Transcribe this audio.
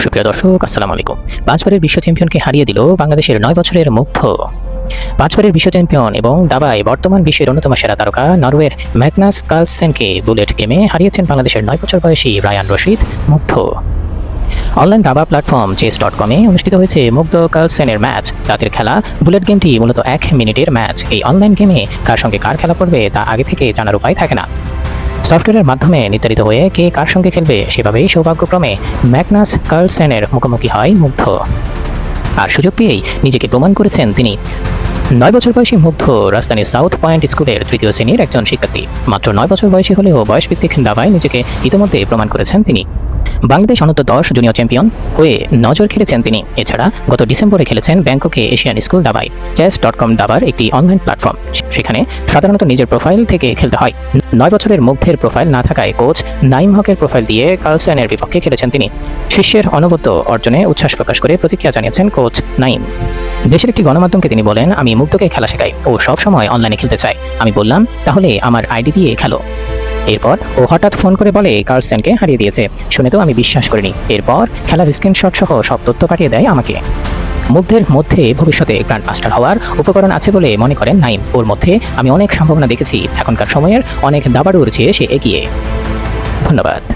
সুপ্রিয় দর্শক, আসসালামু আলাইকুম। পাঁচবারের বিশ্ব চ্যাম্পিয়নকে হারিয়ে দিল বাংলাদেশের নয় বছরের মুগ্ধ। পাঁচবারের বিশ্ব চ্যাম্পিয়ন এবং দাবায় বর্তমান বিশ্বের অন্যতম সেরা তারকা নরওয়ের ম্যাগনাস কার্লসেনকে বুলেট গেমে হারিয়েছেন বাংলাদেশের নয় বছর বয়সী রায়ান রশিদ, মুগ্ধ। অনলাইন দাবা প্ল্যাটফর্ম চেস ডট কমে অনুষ্ঠিত হয়েছে মুগ্ধ কার্লসেনের ম্যাচ। রাতের খেলা, বুলেট গেমটি মূলত এক মিনিটের ম্যাচ। এই অনলাইন গেমে কার সঙ্গে কার খেলা পড়বে তা আগে থেকে জানার উপায় থাকে না। সফটওয়্যারের মাধ্যমে নির্ধারিত হয়ে কে কার সঙ্গে খেলবে, সেভাবেই সৌভাগ্যক্রমে ম্যাগনাস কার্লসেনের মুখোমুখি হয় মুগ্ধ। আর সুযোগ পেয়েই নিজেকে প্রমাণ করেছেন তিনি। নয় বছর বয়সী মুগ্ধ রাজধানীর সাউথ পয়েন্ট স্কুলের তৃতীয় শ্রেণির একজন শিক্ষার্থী। মাত্র নয় বছর বয়সী হলেও বয়সভিত্তিক দাবায় নিজেকে ইতিমধ্যে প্রমাণ করেছেন তিনি। বাংলাদেশ অনন্ত দশ জুনিয়র চ্যাম্পিয়ন হয়ে নজর খেলেছেন তিনি। এছাড়া গত ডিসেম্বরে খেলেছেন ব্যাংককে এশিয়ান স্কুল দাবায়। চেস ডট কম দাবার একটি অনলাইন প্ল্যাটফর্ম সেখানে সাধারণত নিজের প্রোফাইল থেকে খেলতে হয়। নয় বছরের মুগ্ধের প্রোফাইল না থাকায় কোচ নাইম হকের প্রোফাইল দিয়ে কার্লসেনের বিপক্ষে খেলেছেন তিনি। শিষ্যের অনবদ্য অর্জনে উচ্ছ্বাস প্রকাশ করে প্রতিক্রিয়া জানিয়েছেন কোচ নাইম। দেশের একটি গণমাধ্যমকে তিনি বলেন, আমি মুগ্ধকে খেলা শেখাই ও সব সময় অনলাইনে খেলতে চাই। আমি বললাম, তাহলে আমার আইডি দিয়ে খেলো। এরপর ও হঠাৎ ফোন করে বলে, কার্লসেনকে হারিয়ে দিয়েছে। শুনে তো আমি বিশ্বাস করিনি। এরপর খেলার স্ক্রিনশট সহ সব তথ্য পাঠিয়ে দেয় আমাকে। মুগ্ধের মধ্যে ভবিষ্যতে গ্র্যান্ড মাস্টার হওয়ার উপকরণ আছে বলে মনে করেন নাইম। ওর মধ্যে আমি অনেক সম্ভাবনা দেখেছি। এখনকার সময়ের অনেক দাবাড়ু রয়েছে সে এগিয়ে। ধন্যবাদ।